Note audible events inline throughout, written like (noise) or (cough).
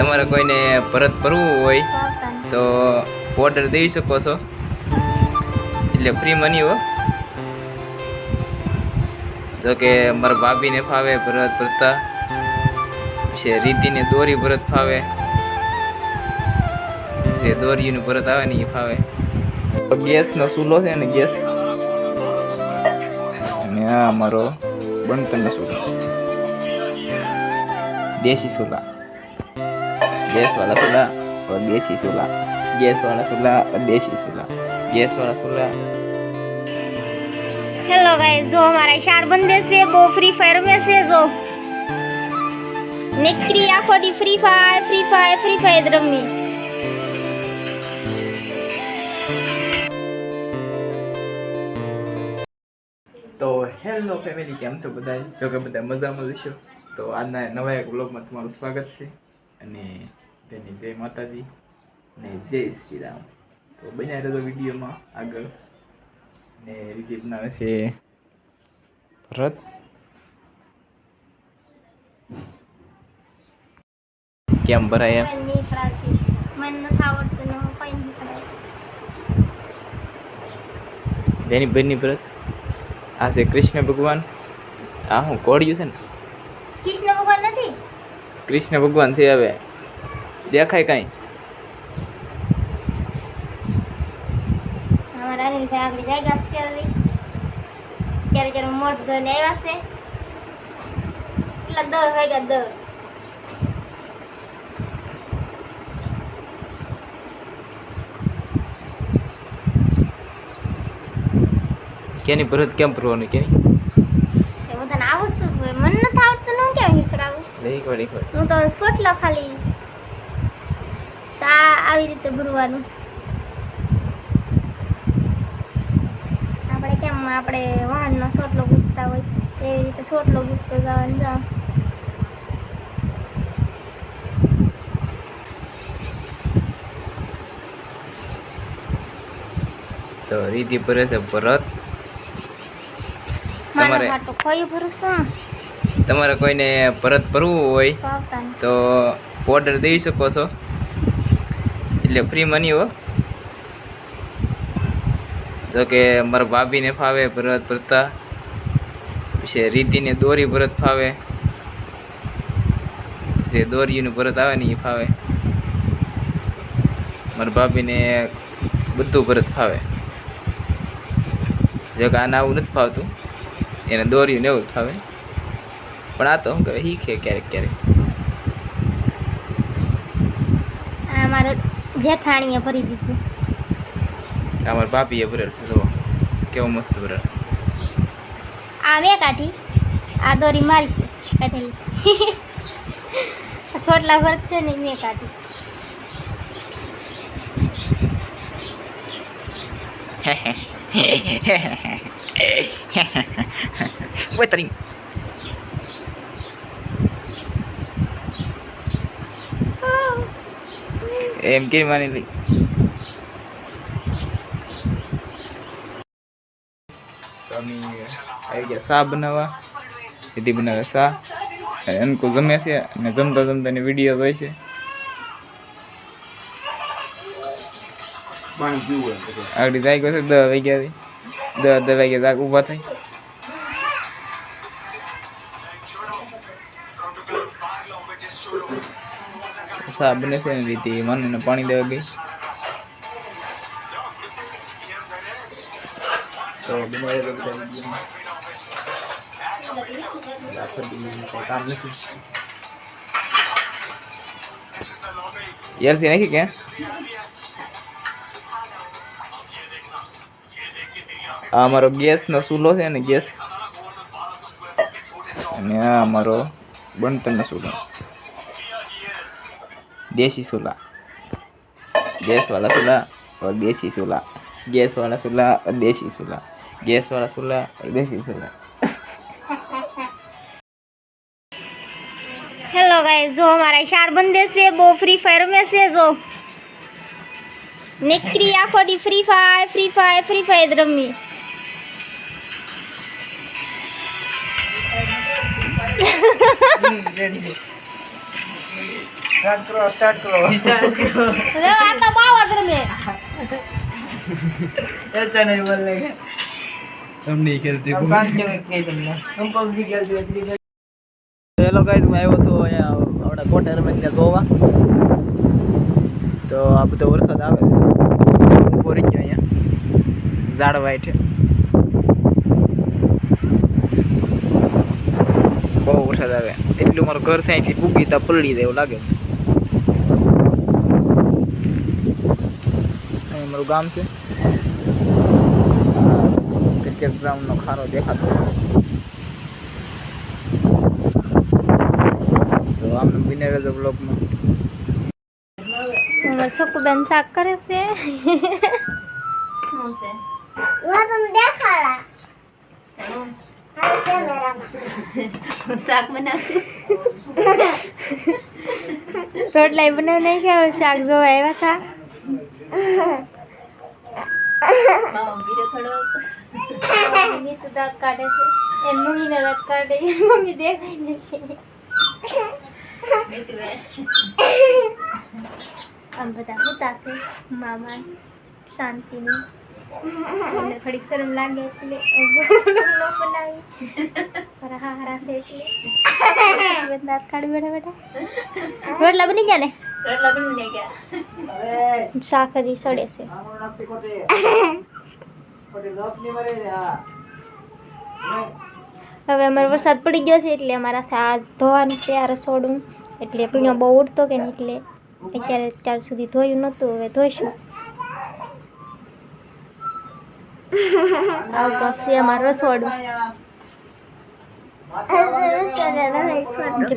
તમારે કોઈને પરત ભરવું હોય તો ઓર્ડર દઈ શકો છો. એટલે ફ્રી મની હો. જો કે મારા ભાભીને ફાવે ભરત ભરતા. છે રીતિને દોરી ભરત ફાવે. જે દોરીનું ભરત આવે ને એ ફાવે. ગેસનો ચૂલો છે ને ગેસ. અને આ અમારો બણતરનો ચૂલો. દેશી ચૂલા. गैस वाला चूल्हा और देसी चूल्हा गैस वाला चूल्हा और देसी चूल्हा गैस वाला चूल्हा હેલો ગાઈસ જો અમારા ચાર બંદે છે બહુ ફ્રી ફાયર में છે જો નીકળી આખો દી Free Fire Free Fire Free Fire રમી તો હેલો ફેમિલી કેમ છો બધા જો કે બધા મજામાં જશો તો આજના નવા એક બ્લોગમાં તમારું સ્વાગત છે અને તેની જય માતાજી અને જય શ્રી રામ તો બન્યા રહેતો વિડીયોમાં આગળ. ને રીતે બનાવે છે ભરત. કેમ ભરાય? ને તેની બેનની ભરત? આ છે કૃષ્ણ ભગવાન. આ હું કોળિયું છે ને? કૃષ્ણ ભગવાન નથી? કૃષ્ણ ભગવાન છે હવે. દેખાય કાંઈ? કેની ભરત કેમ ભરવાનું કેની? એ બધાને આવડતું મને નથી આવડતું ને હું કેમ શીખડાવું હું તો છોટલો ખાલી આ આવી રીતે ભરવાનું. આપણે કેમ આપણે વાહનનો સોટલો ગુંજતા હોય એવી રીતે સોટલો ગુંજતો જવાનું જાવ તો રીતિ ભરે છે ભરત. તમારે- તમારે કોઈને ભરત ભરવું હોય. તો ઓર્ડર દઈ શકો છો. એટલે ફ્રી મની હો. જો કે મારા ભાભીને ફાવે ભરત ભરતા, પછી રીતિને દોરી ભરત ફાવે. જે દોરીનું ભરત આવે ને એ ફાવે. મારા ભાભીને બધું ભરત ફાવે. જો કે આને આવું નથી ફાવતું. એને દોર્યું ને એવું ફાવે. પણ આ તો શું કહે શીખે ક્યારેક ક્યારેક આ મારો જેઠાણીએ ભરી દીધું. અમાર ભાભીએ ભરેલ છે જુઓ. કેવો મસ્ત ભરેલ છે. આ મેં કાઢી. આ દોરી મારી છે કાઢેલી. છોટલા ભરત છે ને મેં કાઢી. (laughs) Ôi એમ કે માની લઈ અમે આવી ગયા સા બનાવવા? દીદી બનાવે સા. એમ અનકુ જમે છે અને જમતા જમતા ની વીડિયો હોય છે આગળ જાય ગયો છે દસ વાગ્યાથી. દસ દસ વાગ્યા ઊભા થઈ શા બને છે ને રીતે મને પાણી દેવા ગઈ. તો નાખી કે આ અમારો ગેસનો ચૂલો છે ને ગેસ. અને આ અમારો બણતરનો ચૂલો. देसी चूल्हा गैस वाला चूल्हा और देसी चूल्हा गैस वाला चूल्हा और देसी चूल्हा गैस वाला चूल्हा और देसी चूल्हा હેલો ગાઈસ જો અમારા ચાર બંદે છે બહુ ફ્રી ફાયર में છે જો નીકળી આખો દી Free Fire Free Fire Free Fire રમી સ્ટાર્ટ કરો સ્ટાર્ટ કરો. હવે આ તો બાવા રમે તમને. ખેલતી હેલો ગાઈઝ હું આવ્યો હતો અહીંયા આપણા કોટેર મેં ત્યાં જોવા. તો આ બધો વરસાદ આવે છે. ઊભો રહી ગયો અહીંયા. ઝાડ વાઈટ. છે બહુ વરસાદ આવે. એટલું મારું ઘર છે અહીંથી પૂગી તા પલળી જાય એવું લાગે અહીં મારું ગામ છે. ક્રિકેટ ગ્રાઉન્ડનો ખારો દેખાતો. તો આમને બિને રહેજો બ્લોગમાં છોકુબેન શાક કરે છે. શાક બનાવ્યું રોટલા બનાવી નહીં ખાવ શાક જોવા આવ્યા હતા. મામા બીજો થોડોક. મમ્મી તો દાંત કાઢે છે. એમ મમ્મીને દાંત કાઢે. મમ્મી દેખાય નથી. આમ બધા હતા છે મામા શાંતિની. થોડીક શરમ લાગે એટલે બનાવી પર હા હારા છે એટલે. (laughs) દાંત કાઢી બેઠા બેઠા. રોટલા બની ગયા ને? રોટલા બની ગયા શાક સડે છે. હવે અમારો વરસાદ પડી ગયો છે એટલે અમારા આ ધોવાનું છે, આ રસોડું. એટલે પીણો બહુ ઉડતો કે નહીં એટલે અત્યારે અત્યાર સુધી ધોયું નહોતું, હવે ધોઈશું. આવું છે અમારું રસોડું.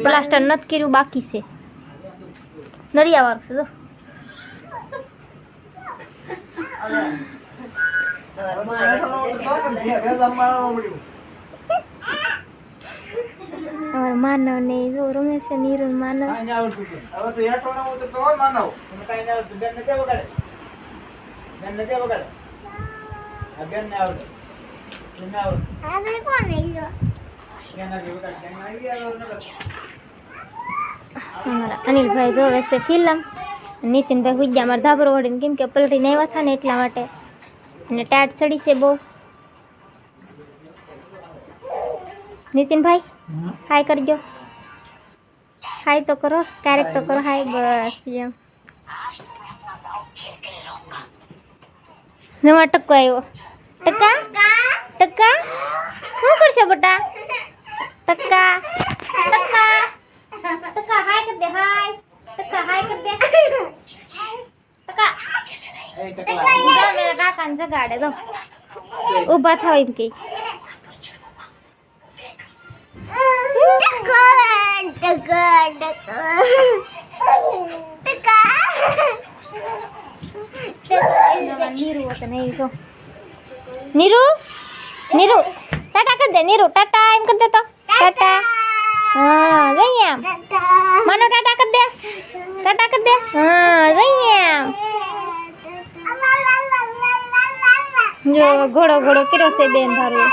પ્લાસ્ટર નથી કર્યું, બાકી છે. નરિયા વર્ક છે અમારા માનવ ને જો રમે છે નીરુ માનવ અમારા અનિલભાઈ જોવે છે ફિલ્મ. નીતિનભાઈ હુજ્યા અમારે ધાબરો વળીને કેમ કે પલટીને આવ્યા હતા ને એટલા માટે. અને ટાટ ચડી છે બહુ. નીતિનભાઈ હાય કરજો. હાય તો કરો, ક્યારેક તો કરો, હાય બસ એમ. નવા ટકો આવ્યો. ટકા? ટકા? શું કરશો બટા? ટકા? ટકા? ટકા? હાય કર દે હાય ટકા હાય કર દે ટકા જા મેરા કાકાને જગાડે દો ઊભા થાવ એમ કે નીરુ હતો નહીં જો નીરુ નીરુ ટાટા કર દે નીરુ ટાટા એમ કર દે તો ટાટા હા જઈએ આમ માનો ટાટા કર દે. ટાટા કર દે. હા જઈએ આમ જો, ઘોડો ઘોડો કર્યો છે બેન ધારું